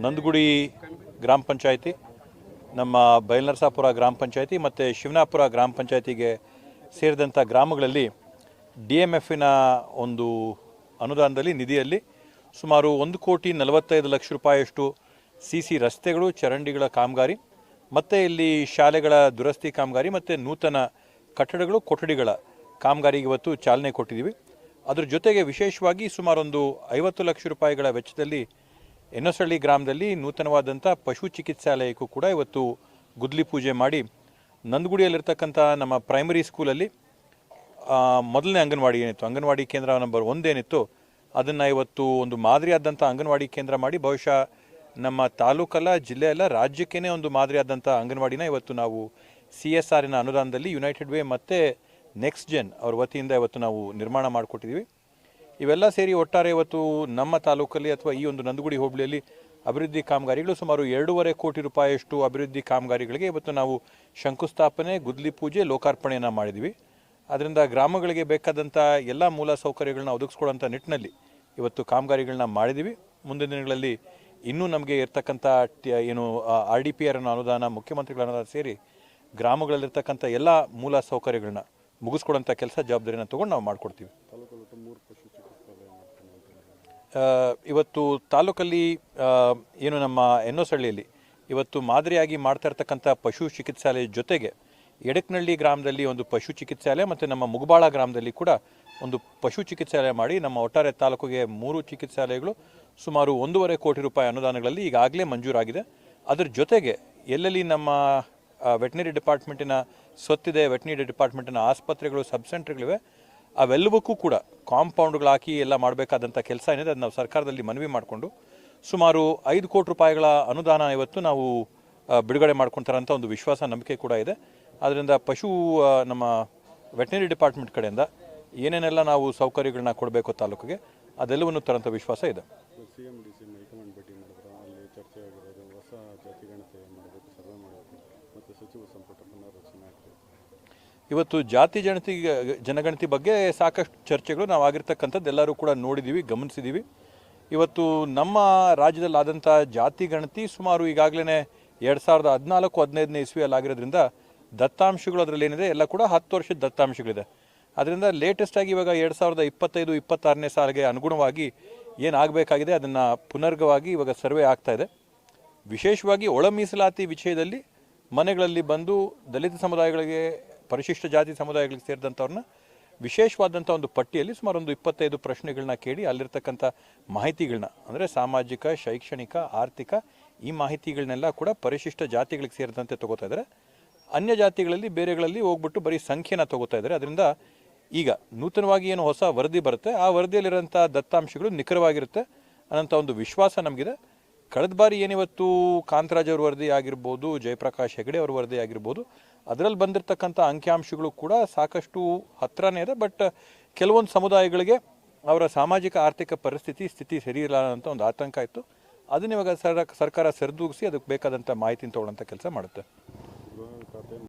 ನಂದಗುಡಿ ಗ್ರಾಮ ಪಂಚಾಯಿತಿ, ನಮ್ಮ ಬೈಲ್ನರಸಾಪುರ ಗ್ರಾಮ ಪಂಚಾಯಿತಿ ಮತ್ತು ಶಿವನಾಪುರ ಗ್ರಾಮ ಪಂಚಾಯಿತಿಗೆ ಸೇರಿದಂಥ ಗ್ರಾಮಗಳಲ್ಲಿ ಡಿ ಎಂ ಎಫಿನ ಒಂದು ಅನುದಾನದಲ್ಲಿ, ನಿಧಿಯಲ್ಲಿ ಸುಮಾರು ಒಂದು ಕೋಟಿ ನಲವತ್ತೈದು ಲಕ್ಷ ರೂಪಾಯಿಯಷ್ಟು ಸಿ ಸಿ ರಸ್ತೆಗಳು, ಚರಂಡಿಗಳ ಕಾಮಗಾರಿ, ಮತ್ತು ಇಲ್ಲಿ ಶಾಲೆಗಳ ದುರಸ್ತಿ ಕಾಮಗಾರಿ, ಮತ್ತು ನೂತನ ಕಟ್ಟಡಗಳು, ಕೊಠಡಿಗಳ ಕಾಮಗಾರಿಗೆ ಇವತ್ತು ಚಾಲನೆ ಕೊಟ್ಟಿದ್ದೀವಿ. ಅದರ ಜೊತೆಗೆ ವಿಶೇಷವಾಗಿ ಸುಮಾರೊಂದು ಐವತ್ತು ಲಕ್ಷ ರೂಪಾಯಿಗಳ ವೆಚ್ಚದಲ್ಲಿ ಎನ್ನಸಳ್ಳಿ ಗ್ರಾಮದಲ್ಲಿ ನೂತನವಾದಂಥ ಪಶು ಚಿಕಿತ್ಸಾಲಯಕ್ಕೂ ಕೂಡ ಇವತ್ತು ಗುದ್ಲಿ ಪೂಜೆ ಮಾಡಿ ನಂದಗುಡಿಯಲ್ಲಿರ್ತಕ್ಕಂಥ ನಮ್ಮ ಪ್ರೈಮರಿ ಸ್ಕೂಲಲ್ಲಿ ಮೊದಲನೇ ಅಂಗನವಾಡಿ ಏನಿತ್ತು? ಅಂಗನವಾಡಿ ಕೇಂದ್ರ ನಂಬರ್ ಒಂದೇನಿತ್ತು ಅದನ್ನು ಇವತ್ತು ಒಂದು ಮಾದರಿಯಾದಂಥ ಅಂಗನವಾಡಿ ಕೇಂದ್ರ ಮಾಡಿ ಬಹುಶಃ ನಮ್ಮ ತಾಲೂಕಲ್ಲ ಜಿಲ್ಲೆಯಲ್ಲ ರಾಜ್ಯಕ್ಕೇ ಒಂದು ಮಾದರಿಯಾದಂಥ ಅಂಗನವಾಡಿನ ಇವತ್ತು ನಾವು ಸಿ ಎಸ್ ಆರಿನ ಅನುದಾನದಲ್ಲಿ ಯುನೈಟೆಡ್ ವೇ ಮತ್ತು ನೆಕ್ಸ್ಟ್ ಜೆನ್ ಅವ್ರ ವತಿಯಿಂದ ಇವತ್ತು ನಾವು ನಿರ್ಮಾಣ ಮಾಡಿಕೊಟ್ಟಿದ್ದೀವಿ. ಇವೆಲ್ಲ ಸೇರಿ ಒಟ್ಟಾರೆ ಇವತ್ತು ನಮ್ಮ ತಾಲೂಕಲ್ಲಿ ಅಥವಾ ಈ ಒಂದು ನಂದಗುಡಿ ಹೋಬಳಿಯಲ್ಲಿ ಅಭಿವೃದ್ಧಿ ಕಾಮಗಾರಿಗಳು ಸುಮಾರು ಎರಡೂವರೆ ಕೋಟಿ ರೂಪಾಯಿಯಷ್ಟು ಅಭಿವೃದ್ಧಿ ಕಾಮಗಾರಿಗಳಿಗೆ ಇವತ್ತು ನಾವು ಶಂಕುಸ್ಥಾಪನೆ, ಗುದ್ಲಿ ಪೂಜೆ, ಲೋಕಾರ್ಪಣೆಯನ್ನು ಮಾಡಿದ್ವಿ. ಅದರಿಂದ ಗ್ರಾಮಗಳಿಗೆ ಬೇಕಾದಂಥ ಎಲ್ಲ ಮೂಲ ಸೌಕರ್ಯಗಳನ್ನ ಒದಗಿಸ್ಕೊಳ್ಳೋಂಥ ನಿಟ್ಟಿನಲ್ಲಿ ಇವತ್ತು ಕಾಮಗಾರಿಗಳನ್ನ ಮಾಡಿದ್ದೀವಿ ಮುಂದಿನ ದಿನಗಳಲ್ಲಿ ಇನ್ನೂ ನಮಗೆ ಇರ್ತಕ್ಕಂಥ ಏನು ಆರ್ ಡಿ ಪಿ ಆರ್ ಅನುದಾನ, ಮುಖ್ಯಮಂತ್ರಿಗಳ ಅನುದಾನ ಸೇರಿ ಗ್ರಾಮಗಳಲ್ಲಿರ್ತಕ್ಕಂಥ ಎಲ್ಲ ಮೂಲ ಸೌಕರ್ಯಗಳನ್ನ ಮುಗಿಸ್ಕೊಡೋಂಥ ಕೆಲಸ ಜವಾಬ್ದಾರಿನ ತೊಗೊಂಡು ನಾವು ಮಾಡಿಕೊಡ್ತೀವಿ. ಇವತ್ತು ತಾಲೂಕಲ್ಲಿ ಏನು ನಮ್ಮ ಎನ್ನೋಸಳ್ಳಿಯಲ್ಲಿ ಇವತ್ತು ಮಾದರಿಯಾಗಿ ಮಾಡ್ತಾ ಇರ್ತಕ್ಕಂಥ ಪಶು ಚಿಕಿತ್ಸಾಲಯ ಜೊತೆಗೆ ಎಡಕ್ನಳ್ಳಿ ಗ್ರಾಮದಲ್ಲಿ ಒಂದು ಪಶು ಚಿಕಿತ್ಸಾಲಯ ಮತ್ತು ನಮ್ಮ ಮುಗಬಾಳ ಗ್ರಾಮದಲ್ಲಿ ಕೂಡ ಒಂದು ಪಶು ಚಿಕಿತ್ಸಾಲಯ ಮಾಡಿ ನಮ್ಮ ಒಟ್ಟಾರೆ ತಾಲೂಕಿಗೆ ಮೂರು ಚಿಕಿತ್ಸಾಲಯಗಳು ಸುಮಾರು ಒಂದೂವರೆ ಕೋಟಿ ರೂಪಾಯಿ ಅನುದಾನಗಳಲ್ಲಿ ಈಗಾಗಲೇ ಮಂಜೂರಾಗಿದೆ. ಅದರ ಜೊತೆಗೆ ಎಲ್ಲೆಲ್ಲಿ ನಮ್ಮ ವೆಟನರಿ ಡಿಪಾರ್ಟ್ಮೆಂಟಿನ ಸ್ವತ್ತಿದೆ ವೆಟನರಿ ಡಿಪಾರ್ಟ್ಮೆಂಟಿನ ಆಸ್ಪತ್ರೆಗಳು, ಸಬ್ ಸೆಂಟರ್ಗಳಿವೆ ಅವೆಲ್ಲವಕ್ಕೂ ಕೂಡ ಕಾಂಪೌಂಡ್ಗಳು ಹಾಕಿ ಎಲ್ಲ ಮಾಡಬೇಕಾದಂಥ ಕೆಲಸ ಏನಿದೆ ಅದು ನಾವು ಸರ್ಕಾರದಲ್ಲಿ ಮನವಿ ಮಾಡಿಕೊಂಡು ಸುಮಾರು ಐದು ಕೋಟಿ ರೂಪಾಯಿಗಳ ಅನುದಾನ ಇವತ್ತು ನಾವು ಬಿಡುಗಡೆ ಮಾಡ್ಕೊತಾರಂಥ ಒಂದು ವಿಶ್ವಾಸ, ನಂಬಿಕೆ ಕೂಡ ಇದೆ. ಆದ್ದರಿಂದ ಪಶು ನಮ್ಮ ವೆಟನರಿ ಡಿಪಾರ್ಟ್ಮೆಂಟ್ ಕಡೆಯಿಂದ ಏನೇನೆಲ್ಲ ನಾವು ಸೌಕರ್ಯಗಳನ್ನ ಕೊಡಬೇಕು ತಾಲೂಕಿಗೆ, ಅದೆಲ್ಲವನ್ನು ತರಂಥ ವಿಶ್ವಾಸ ಇದೆ. ಇವತ್ತು ಜಾತಿ ಜನತಿ, ಜನಗಣತಿ ಬಗ್ಗೆ ಸಾಕಷ್ಟು ಚರ್ಚೆಗಳು ನಾವು ಆಗಿರ್ತಕ್ಕಂಥದ್ದು ಎಲ್ಲರೂ ಕೂಡ ನೋಡಿದ್ದೀವಿ ಗಮನಿಸಿದ್ದೀವಿ ಇವತ್ತು ನಮ್ಮ ರಾಜ್ಯದಲ್ಲಿ ಆದಂಥ ಜಾತಿ ಗಣತಿ ಸುಮಾರು ಈಗಾಗಲೇ ಎರಡು ಸಾವಿರದ ಹದಿನಾಲ್ಕು, ಹದಿನೈದನೇ ಇಸ್ವಿಯಲ್ಲಿ ಆಗಿರೋದ್ರಿಂದ ದತ್ತಾಂಶಗಳು ಅದರಲ್ಲಿ ಏನಿದೆ, ಎಲ್ಲ ಕೂಡ ಹತ್ತು ವರ್ಷದ ದತ್ತಾಂಶಗಳಿದೆ. ಅದರಿಂದ ಲೇಟೆಸ್ಟ್ ಆಗಿ ಇವಾಗ ಎರಡು ಸಾವಿರದ ಇಪ್ಪತ್ತೈದು, ಇಪ್ಪತ್ತಾರನೇ ಸಾಲಿಗೆ ಅನುಗುಣವಾಗಿ ಏನಾಗಬೇಕಾಗಿದೆ ಅದನ್ನು ಪುನರ್ಗವಾಗಿ ಇವಾಗ ಸರ್ವೆ ಆಗ್ತಾ ಇದೆ. ವಿಶೇಷವಾಗಿ ಒಳ ಮೀಸಲಾತಿ ವಿಷಯದಲ್ಲಿ ಮನೆಗಳಲ್ಲಿ ಬಂದು ದಲಿತ ಸಮುದಾಯಗಳಿಗೆ ಪರಿಶಿಷ್ಟ ಜಾತಿ ಸಮುದಾಯಗಳಿಗೆ ಸೇರಿದಂಥವ್ರನ್ನ ವಿಶೇಷವಾದಂಥ ಒಂದು ಪಟ್ಟಿಯಲ್ಲಿ ಸುಮಾರು ಒಂದು ಇಪ್ಪತ್ತೈದು ಪ್ರಶ್ನೆಗಳನ್ನ ಕೇಳಿ ಅಲ್ಲಿರ್ತಕ್ಕಂಥ ಮಾಹಿತಿಗಳನ್ನ ಅಂದರೆ ಸಾಮಾಜಿಕ, ಶೈಕ್ಷಣಿಕ, ಆರ್ಥಿಕ, ಈ ಮಾಹಿತಿಗಳನ್ನೆಲ್ಲ ಕೂಡ ಪರಿಶಿಷ್ಟ ಜಾತಿಗಳಿಗೆ ಸೇರಿದಂತೆ ತಗೋತಾ ಇದ್ದಾರೆ. ಅನ್ಯ ಜಾತಿಗಳಲ್ಲಿ ಬೇರೆಗಳಲ್ಲಿ ಹೋಗ್ಬಿಟ್ಟು ಬರೀ ಸಂಖ್ಯೆನ ತಗೋತಾ ಇದ್ದಾರೆ. ಅದರಿಂದ ಈಗ ನೂತನವಾಗಿ ಏನು ಹೊಸ ವರದಿ ಬರುತ್ತೆ, ಆ ವರದಿಯಲ್ಲಿರೋಂಥ ದತ್ತಾಂಶಗಳು ನಿಖರವಾಗಿರುತ್ತೆ ಅನ್ನೋಂಥ ಒಂದು ವಿಶ್ವಾಸ ನಮಗಿದೆ. ಕಳೆದ ಬಾರಿ ಏನಿವತ್ತು ಕಾಂತರಾಜ್ ಅವ್ರ ವರದಿ ಆಗಿರ್ಬೋದು, ಜಯಪ್ರಕಾಶ್ ಹೆಗಡೆ ಅವ್ರ ವರದಿ ಆಗಿರ್ಬೋದು, ಅದರಲ್ಲಿ ಬಂದಿರತಕ್ಕಂಥ ಅಂಕಿಅಂಶಗಳು ಕೂಡ ಸಾಕಷ್ಟು ಹತ್ರನೇ ಇದೆ. ಬಟ್ ಕೆಲವೊಂದು ಸಮುದಾಯಗಳಿಗೆ ಅವರ ಸಾಮಾಜಿಕ, ಆರ್ಥಿಕ ಪರಿಸ್ಥಿತಿ, ಸ್ಥಿತಿ ಸರಿ ಇಲ್ಲ ಅಂತ ಒಂದು ಆತಂಕ ಇತ್ತು. ಅದನ್ನ ಇವಾಗ ಸರ ಸರ್ಕಾರ ಸರಿದೂಗಿಸಿ ಅದಕ್ಕೆ ಬೇಕಾದಂಥ ಮಾಹಿತಿನ ತೊಗೊಳ್ಳೋಂಥ ಕೆಲಸ ಮಾಡುತ್ತೆ.